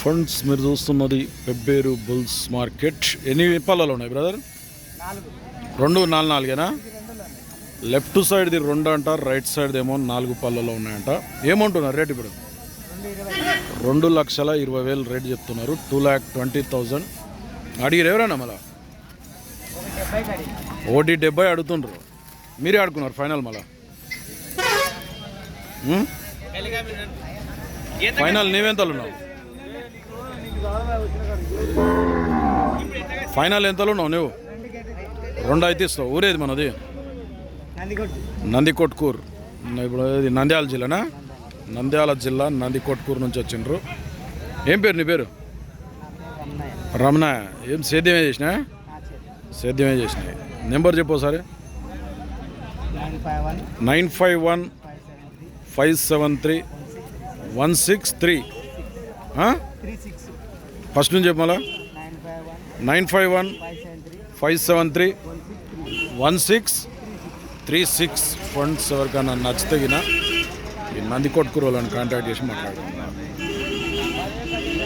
Funds మీరు చూస్తున్నది Pebbair bulls market. ఎన్ని పళ్ళలో ఉన్నాయి బ్రదర్? రెండు నాలుగు నాలుగేనా? లెఫ్ట్ సైడ్ది రెండు అంటారు రైట్ సైడ్ ఏమో నాలుగు పళ్ళలో ఉన్నాయంట. ఏమంటున్నారు రేట్ ఇప్పుడు? రెండు లక్షల ఇరవై వేలు రేట్ చెప్తున్నారు. Two lakh twenty thousand. అడిగిరు ఎవరైనా మళ్ళా? ఒకటి డెబ్బై అడుగుతుండ్రు. మీరే ఆడుకున్నారు ఫైనల్ మళ్ళా? ఫైనల్ నీవెంతలు ఉన్నావు? ఫైనల్ ఎంతలో ఉన్నావు నువ్వు? రెండు అయితే ఇస్తావు. ఊరేది మనది? నందికొట్కూర్. ఇప్పుడు ఇది నంద్యాల జిల్లానా? నంద్యాల జిల్లా నందికొట్కూరు నుంచి వచ్చిండ్రు. ఏం పేరు నీ పేరు? రమణ ఏం సేద్యమే చేసినా? సేద్యమే చేసినాయి నెంబర్ చెప్పు ఒకసారి. Nine five one five seven three five seven three one six three. Three six first నుంచి చెప్పాలా nine five one five seven three one six three six. Funds ఎవరికైనా నచ్చితగిన ఈ నంది కాంటాక్ట్ చేసి మాట్లాడుతున్నాను